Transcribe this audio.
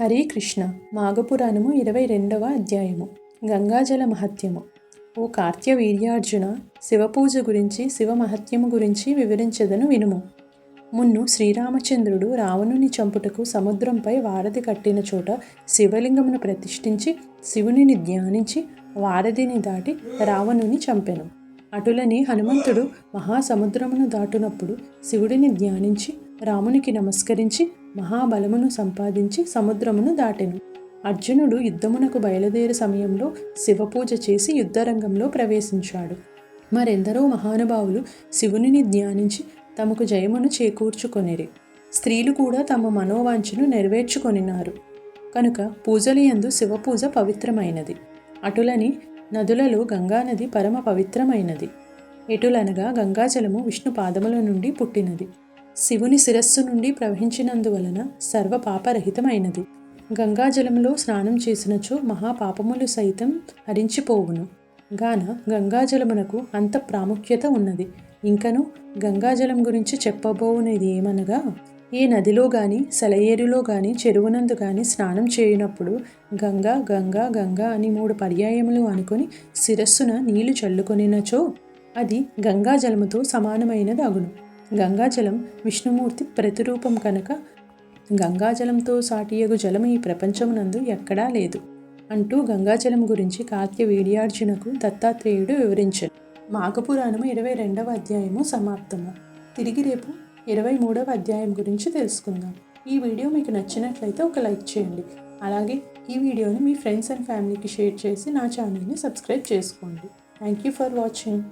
హరే కృష్ణ మాఘపురాణము ఇరవై రెండవ అధ్యాయము. గంగాజల మహత్యము. ఓ కార్త్య వీర్యార్జున శివపూజ గురించి శివ మహత్యము గురించి వివరించదను వినుము. మున్ను శ్రీరామచంద్రుడు రావణుని చంపుటకు సముద్రంపై వారధి కట్టిన చోట శివలింగమును ప్రతిష్ఠించి శివునిని ధ్యానించి వారధిని దాటి రావణుని చంపెను. అటులని హనుమంతుడు మహాసముద్రమును దాటునప్పుడు శివుడిని ధ్యానించి రామునికి నమస్కరించి మహాబలమును సంపాదించి సముద్రమును దాటెను. అర్జునుడు యుద్ధమునకు బయలుదేరే సమయంలో శివపూజ చేసి యుద్ధరంగంలో ప్రవేశించాడు. మరెందరో మహానుభావులు శివునిని ధ్యానించి తమకు జయమును చేకూర్చుకొనిరి. స్త్రీలు కూడా తమ మనోవాంఛను నెరవేర్చుకొనినారు. కనుక పూజలయందు శివపూజ పవిత్రమైనది. అటులని నదులలో గంగానది పరమ పవిత్రమైనది. ఎటులనగా గంగాజలము విష్ణు పాదముల నుండి పుట్టినది. శివుని శిరస్సు నుండి ప్రవహించినందువలన సర్వ పాపరహితమైనది గంగాజలంలో స్నానం చేసినచో మహాపాపములు సైతం హరించిపోవును. గాన గంగాజలమునకు అంత ప్రాముఖ్యత ఉన్నది. ఇంకను గంగాజలం గురించి చెప్పబోవునేది ఏమనగా ఏ నదిలో గాని సెలయేరులో గాని చెరువునందు గాని స్నానం చేయనప్పుడు గంగా గంగా గంగా అని మూడు పర్యాయములు అనుకొని శిరస్సున నీళ్ళు చల్లుకొనినచో అది గంగాజలముతో సమానమైనది అగును గంగాజలం విష్ణుమూర్తి ప్రతిరూపం కనుక గంగాజలంతో సాటియగు జలం ఈ ప్రపంచమునందు ఎక్కడా లేదు. అంటూ గంగాజలం గురించి కాత్య వీడియార్జునకు దత్తాత్రేయుడు వివరించారు మాఘపురాణము ఇరవై రెండవ అధ్యాయము సమాప్తము. తిరిగి రేపు ఇరవై మూడవ అధ్యాయం గురించి తెలుసుకుందాం. ఈ వీడియో మీకు నచ్చినట్లయితే ఒక లైక్ చేయండి. అలాగే ఈ వీడియోని మీ ఫ్రెండ్స్ అండ్ ఫ్యామిలీకి షేర్ చేసి నా ఛానల్ని సబ్స్క్రైబ్ చేసుకోండి. Thank you for watching.